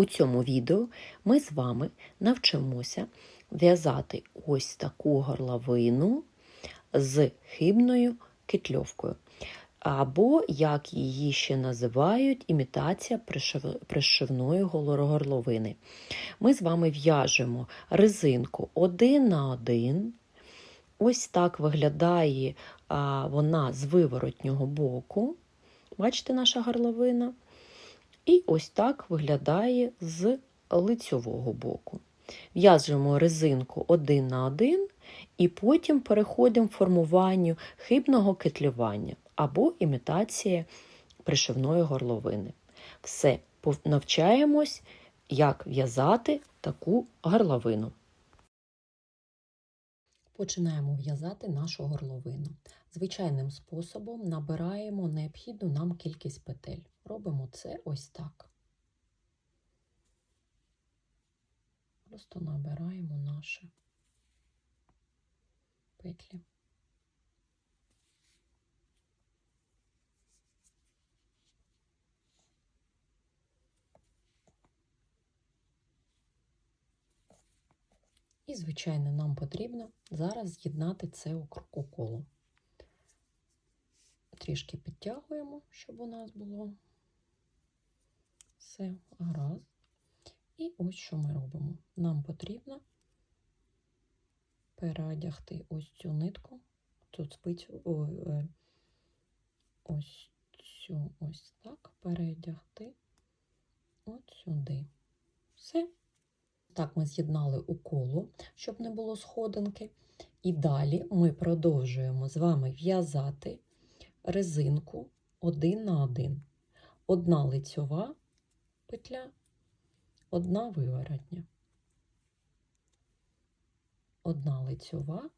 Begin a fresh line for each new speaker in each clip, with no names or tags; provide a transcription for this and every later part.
У цьому відео ми з вами навчимося в'язати ось таку горловину з хибною китльовкою. Або, як її ще називають, імітація пришив- пришивної горловини. Ми з вами в'яжемо резинку один на один. Ось так виглядає вона з виворотнього боку. Бачите, наша горловина. І ось так виглядає з лицьового боку. В'яжемо резинку один на один, і потім переходимо в формуванню хибного кетлювання або імітація пришивної горловини. Все, навчаємось, як в'язати таку горловину. Починаємо в'язати нашу горловину. Звичайним способом набираємо необхідну нам кількість петель. Робимо це ось так. Просто набираємо наші петлі. І, звичайно, нам потрібно зараз з'єднати це у коло. Трішки підтягуємо, щоб у нас було все гаразд. І ось що ми робимо. Нам потрібно переодягти ось цю нитку, цю спицю, о, е, ось цю ось так, переодягти от сюди. Все. Так, ми з'єднали у коло, щоб не було сходинки. І далі ми продовжуємо з вами в'язати резинку один на один. Одна лицьова петля, одна виворотня. Одна лицьова,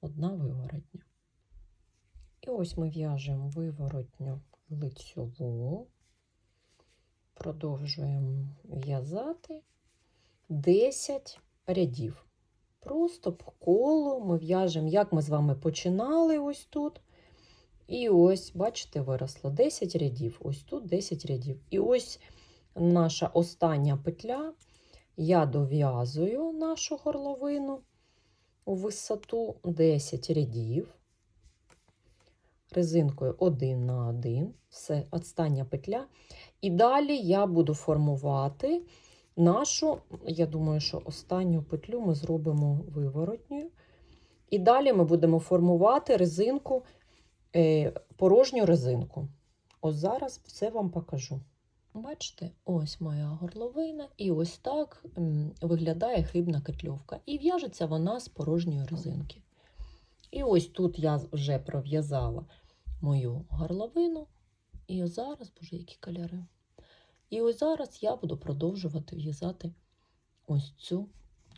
одна виворотня. І ось ми в'яжемо виворотню лицьову, продовжуємо в'язати 10 рядів. Просто по колу ми в'яжемо, як ми з вами починали ось тут. І ось, бачите, виросло 10 рядів. Ось тут 10 рядів. І ось наша остання петля. Я дов'язую нашу горловину у висоту 10 рядів. Резинкою 1 на 1. Все, остання петля. І далі я буду формувати нашу, я думаю, що останню петлю ми зробимо виворотньою. І далі ми будемо формувати резинку, е, порожню резинку. Ось зараз все вам покажу. Бачите, ось моя горловина, і ось так виглядає хибна кетльовка. І в'яжеться вона з порожньої резинки. І ось тут я вже пров'язала мою горловину. І зараз, боже, які кольори. І ось зараз я буду продовжувати в'язати ось цю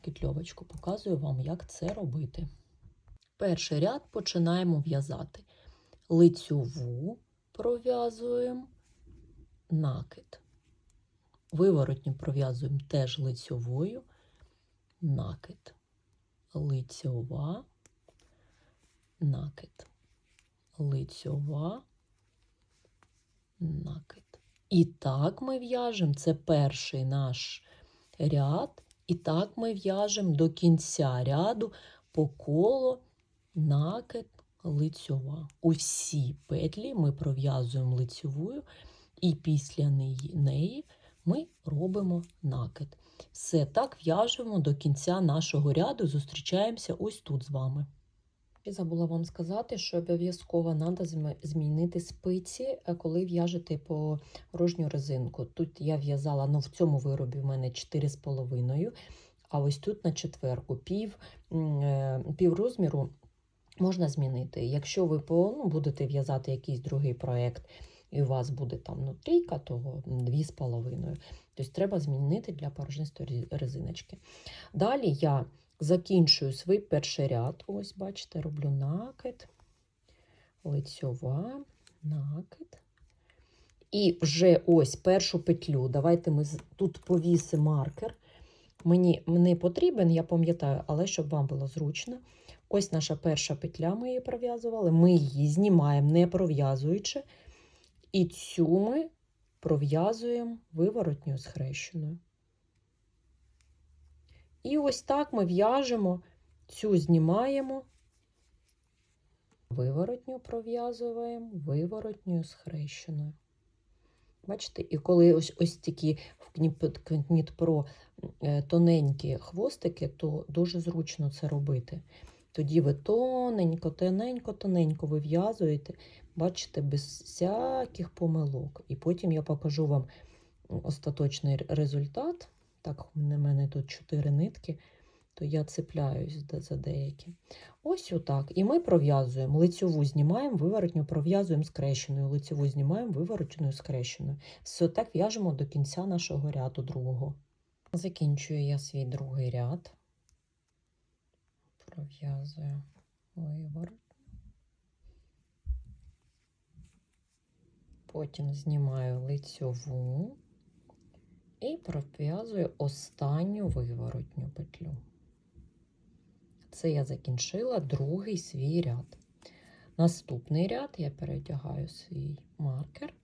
кетльовочку. Показую вам, як це робити. Перший ряд починаємо в'язати. Лицьову пров'язуємо накид. Виворотню пров'язуємо теж лицьовою, накид. Лицьова, накид. Лицьова, накид. І так ми в'яжемо, це перший наш ряд, і так ми в'яжемо до кінця ряду по колу накид лицьова. Усі петлі ми пров'язуємо лицьовою, і після неї ми робимо накид. Все так в'яжемо до кінця нашого ряду. Зустрічаємося ось тут з вами. Забула вам сказати, що обов'язково треба змінити спиці, е, коли в'яжете по порожню резинку. Тут я в'язала, ну в цьому виробі в мене 4,5, а ось тут на четверку пів, е, пів розміру можна змінити. Якщо ви по, ну, будете в'язати якийсь другий проєкт, і у вас буде там ну, трійка, то 2,5. Тобто треба змінити для порожнистої резиночки. Далі я закінчую свій перший ряд. Ось, бачите, роблю накид, лицьова, накид. І вже ось першу петлю. Давайте ми тут повісимо маркер. Мені не потрібен, я пам'ятаю, але щоб вам було зручно. Ось наша перша петля, ми її пров'язували. Ми її знімаємо, не пров'язуючи. І цю ми пров'язуємо виворотньою схрещеною. І ось так ми в'яжемо, цю знімаємо, виворотню пров'язуємо, виворотньою схрещеною. Бачите, і коли ось ось такі в Кнітпро е, тоненькі хвостики, то дуже зручно це робити. Тоді ви тоненько, тоненько, тоненько вив'язуєте, бачите, без всяких помилок. І потім я покажу вам остаточний результат. Так, у мене тут 4 нитки, то я цепляюсь за деякі. Ось отак. І ми пров'язуємо, лицьову знімаємо, виворотню пров'язуємо скрещеною, лицьову знімаємо, виворотною скрещеною. Все так в'яжемо до кінця нашого ряду другого. Закінчую я свій другий ряд. Пров'язую виворот. Потім знімаю лицьову і пров'язую останню виворотню петлю. Це я закінчила другий свій ряд. Наступний ряд я перетягаю свій маркер.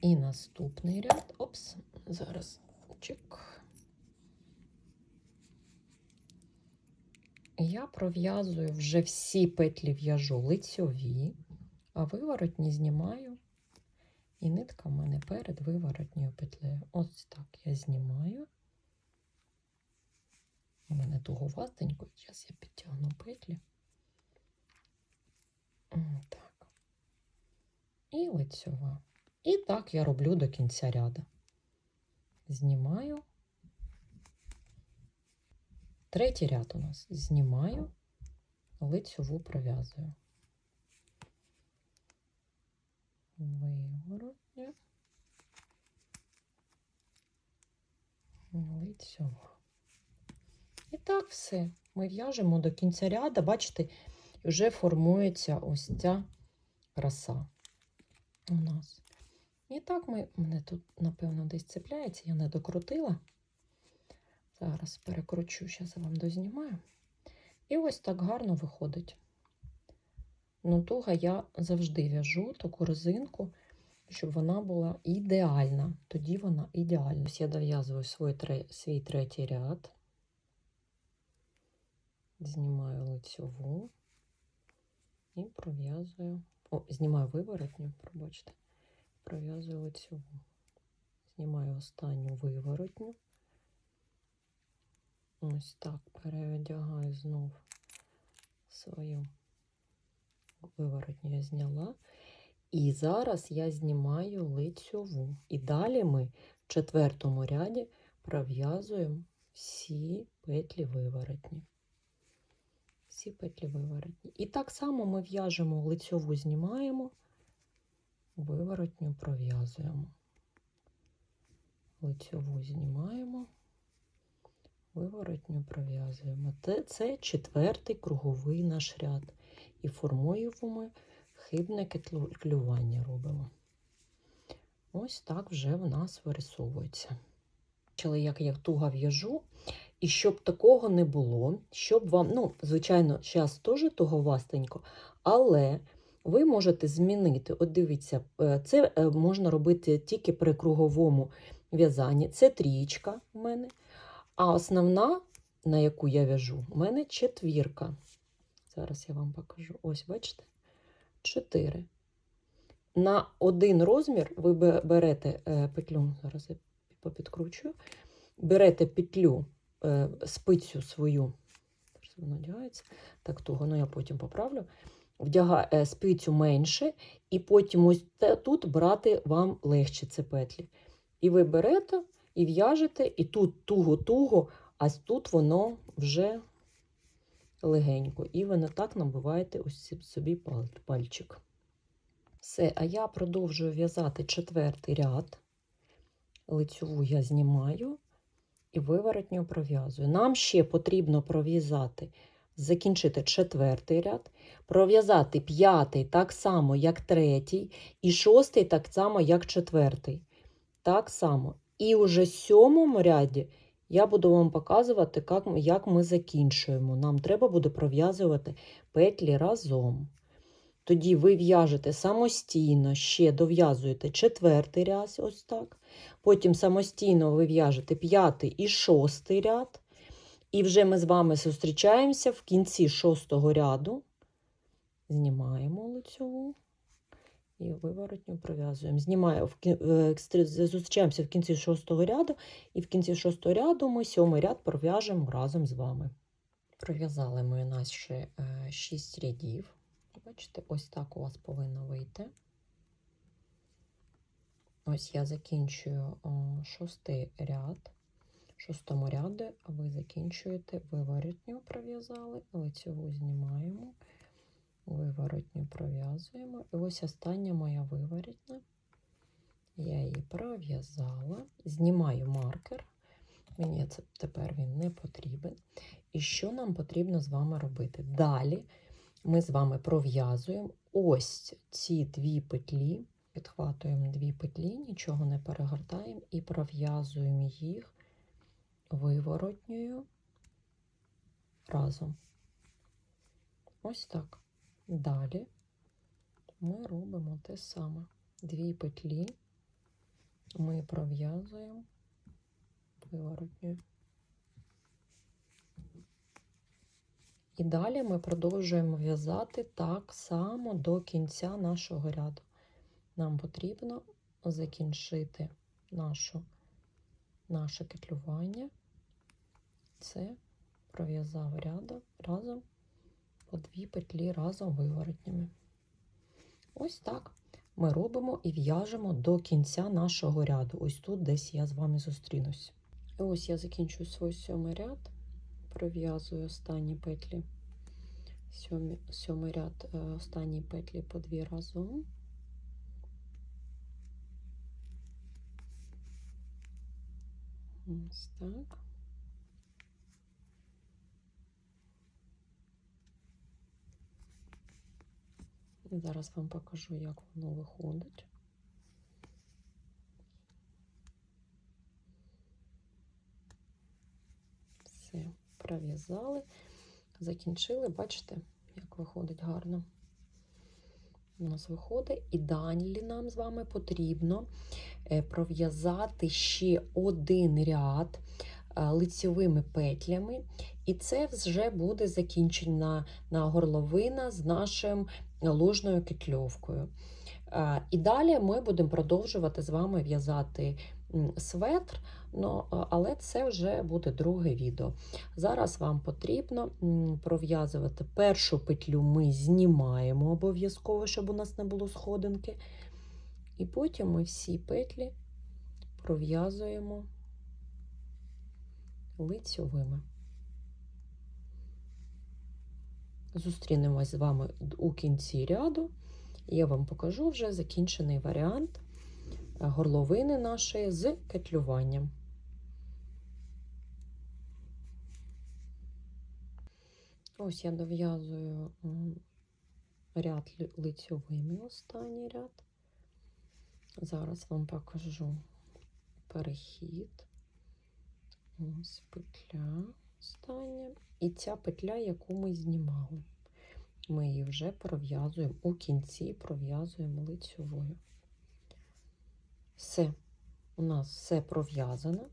І наступний ряд, опс, зараз чек. Я пров'язую вже всі петлі в'яжу лицьові, а виворотні знімаю, і нитка в мене перед виворотньою петлею. Ось так я знімаю. У мене туговатенько, зараз я підтягну петлі. Так. І лицьова. І так я роблю до кінця ряду. Знімаю. Третій ряд у нас знімаю, лицьову пров'язую. Виворотня. Лицьова. І так все. Ми в'яжемо до кінця ряду, бачите, вже формується ось ця краса у нас. І так ми, мене тут, напевно, десь цепляється, я не докрутила. Зараз перекручу, зараз я вам дознімаю. І ось так гарно виходить. Ну, туга я завжди в'яжу таку резинку, щоб вона була ідеальна. Тоді вона ідеальна. Ось я дов'язую свій, свій третій ряд, знімаю лицьову і пров'язую. О, знімаю виворотню, пробачте, пров'язую лицьову. Знімаю останню виворотню. Ось так переодягаю знов свою виворотню я зняла. І зараз я знімаю лицьову. І далі ми в четвертому ряді пров'язуємо всі петлі виворотні. Всі петлі виворотні. І так само ми в'яжемо лицьову, знімаємо, виворотню пров'язуємо. Лицьову знімаємо виворотню пров'язуємо. Це четвертий круговий наш ряд. І формуємо хибне клювання робимо. Ось так вже в нас вирисовується. Бачили, як я туго в'яжу, і щоб такого не було, щоб вам, ну, звичайно, зараз теж туговастенько, але ви можете змінити, от дивіться, е, це е, можна робити тільки при круговому в'язанні. Це трієчка в мене. А основна, на яку я в'яжу, у мене четвірка. Зараз я вам покажу. Ось, бачите? Чотири. На один розмір ви берете е, петлю, зараз я попідкручую, берете петлю, е, спицю свою, вона одягається, так того, ну я потім поправлю, вдягаю е, спицю менше, і потім ось тут брати вам легше ці петлі. І ви берете і в'яжете, і тут туго-туго, а тут воно вже легенько. І ви не так набиваєте ось собі пальчик. Все, а я продовжую в'язати четвертий ряд. Лицьову я знімаю і виворотню пров'язую. Нам ще потрібно пров'язати, закінчити четвертий ряд, пров'язати п'ятий так само, як третій, і шостий так само, як четвертий. Так само. І уже сьомому ряді я буду вам показувати, як ми закінчуємо. Нам треба буде пров'язувати петлі разом. Тоді ви в'яжете самостійно, ще дов'язуєте четвертий ряд, ось так. Потім самостійно ви в'яжете п'ятий і шостий ряд. І вже ми з вами зустрічаємося в кінці шостого ряду. Знімаємо лицьову і виворотню пров'язуємо. Знімаю е, зустрічаємося в кінці шостого ряду, і в кінці шостого ряду ми сьомий ряд пров'яжемо разом з вами. Пров'язали ми нас ще 6 рядів. Бачите, ось так у вас повинно вийти. Ось я закінчую шостий ряд. Шостому ряді ви закінчуєте виворотню пров'язали, лицеву знімаємо, виворотню пров'язуємо. І ось остання моя виворотня. Я її пров'язала, знімаю маркер. Мені це тепер він не потрібен. І що нам потрібно з вами робити? Далі ми з вами пров'язуємо ось ці дві петлі, підхватуємо дві петлі, нічого не перегортаємо і пров'язуємо їх виворотньою разом. Ось так. Далі ми робимо те саме. Дві петлі ми пров'язуємо виворотньою. І далі ми продовжуємо в'язати так само до кінця нашого ряду. Нам потрібно закінчити нашу, наше кетлювання. Це пров'язав ряду разом по дві петлі разом виворотнями. Ось так ми робимо і в'яжемо до кінця нашого ряду. Ось тут десь я з вами зустрінусь. І ось я закінчую свій сьомий ряд пров'язую останні петлі, сьомий, сьомий ряд е, останні петлі по дві разом. Ось так. Зараз вам покажу, як воно виходить. Все, пров'язали, закінчили, бачите, як виходить гарно. У нас виходить, і далі нам з вами потрібно е, пров'язати ще один ряд е, лицьовими петлями, і це вже буде закінчена на горловина з нашим ложною кетльовкою. Е, І далі ми будемо продовжувати з вами в'язати светр, ну, але це вже буде друге відео. Зараз вам потрібно пров'язувати першу петлю ми знімаємо обов'язково, щоб у нас не було сходинки. І потім ми всі петлі пров'язуємо лицьовими. Зустрінемось з вами у кінці ряду. Я вам покажу вже закінчений варіант е, горловини нашої з кетлюванням. Ось я дов'язую ряд лицьовими, останній ряд. Зараз вам покажу перехід. Ось петля остання. І ця петля, яку ми знімали. Ми її вже пров'язуємо у кінці, пров'язуємо лицьовою. Все, у нас все пров'язано.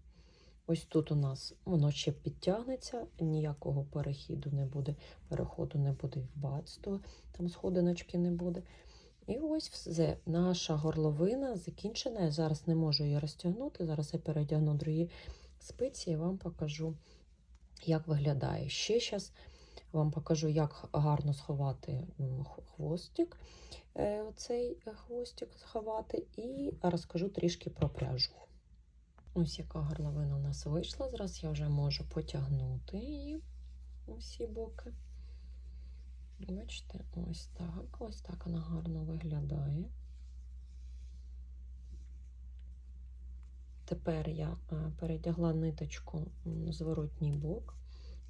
Ось тут у нас воно ще підтягнеться, ніякого перехіду не буде, переходу не буде в бацтво, там сходиночки не буде. І ось все, наша горловина закінчена. Я зараз не можу її розтягнути. Зараз я передягну другі спиці і вам покажу, як виглядає. Ще зараз вам покажу, як гарно сховати хвостик, е, оцей хвостик сховати, і розкажу трішки про пряжу. Ось яка горловина у нас вийшла. Зараз я вже можу потягнути її усі боки. Бачите, ось так, ось так вона гарно виглядає. Тепер я е, передягла ниточку зворотній бок,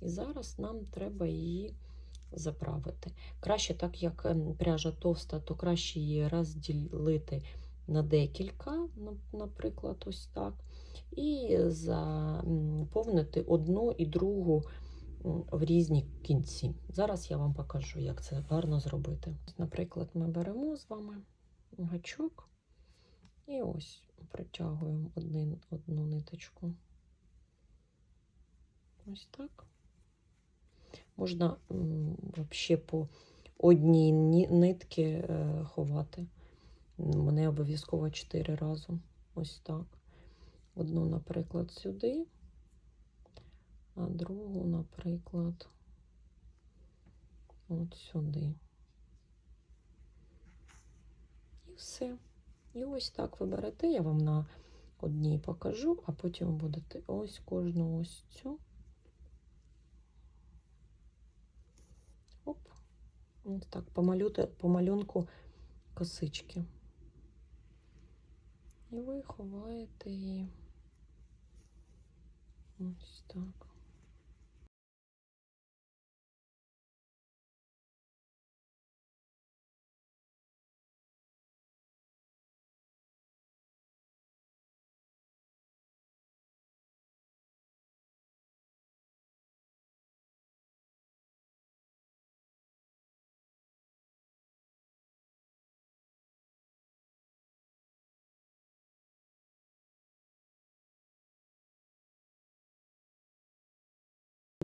і зараз нам треба її заправити. Краще, так як ем, пряжа товста, то краще її розділити на декілька, наприклад, ось так, і заповнити одну і другу в різні кінці. Зараз я вам покажу, як це гарно зробити. Наприклад, ми беремо з вами гачок і ось протягуємо один, одну ниточку. Ось так. Можна взагалі по одній нитки е, ховати. М, Не обов'язково чотири разом. Ось так. Одну, наприклад, сюди, а другу, наприклад, от сюди. І все. І ось так ви берете, я вам на одній покажу, а потім будете ось кожну ось цю. Оп. Ось так, помалюте, по малюнку косички. І ви ховаєте її. Ось так.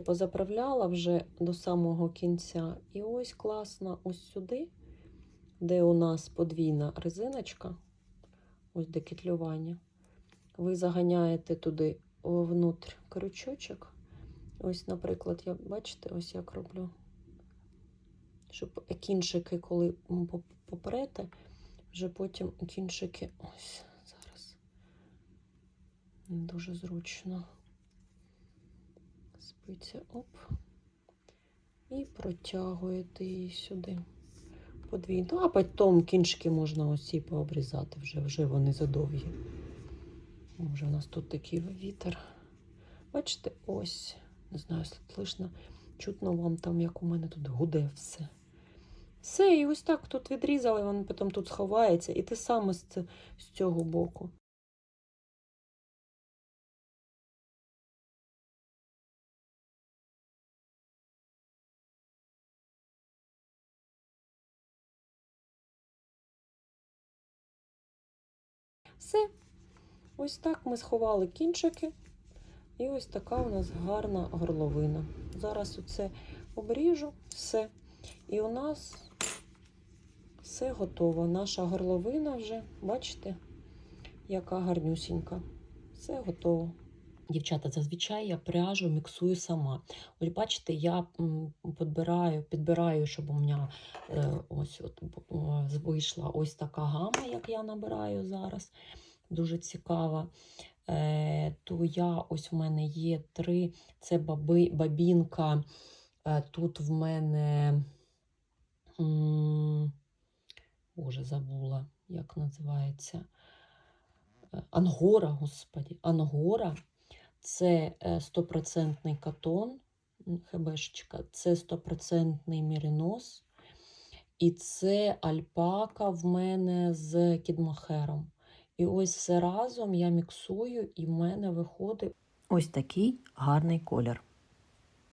Позаправляла вже до самого кінця. І ось класно, ось сюди, де у нас подвійна резиночка, ось де кетлювання. Ви заганяєте туди внутрь крючочок. Ось, наприклад, я бачите, ось як роблю. Щоб кінчики, коли попрете, вже потім кінчики ось зараз. Дуже зручно. Спиця оп. І протягуєте її сюди. Подвійно. А потім кінчики можна осі пообрізати, вже, вже вони задовгі. Може, у нас тут такий вітер. Бачите, ось. Не знаю, слышно, чутно вам там, як у мене тут гуде все. Все, і ось так тут відрізали, він потім тут сховається, і те саме з цього боку. Все. Ось так ми сховали кінчики. І ось така у нас гарна горловина. Зараз оце обріжу, все. І у нас все готово. Наша горловина вже, бачите, яка гарнюсінька. Все готово. Дівчата, зазвичай я пряжу міксую сама. Ось бачите, я підбираю, підбираю, щоб у мене е, ось от, вийшла ось така гама, як я набираю зараз. Дуже цікава. Е, то я ось в мене є три. Це баби, бабінка. Е, тут в мене. Боже, забула, як називається. Ангора, господі. Ангора. Це е, стопроцентний катон, хебешечка, це стопроцентний мірінос. І це альпака в мене з кідмахером. І ось все разом я міксую, і в мене виходить ось такий гарний колір.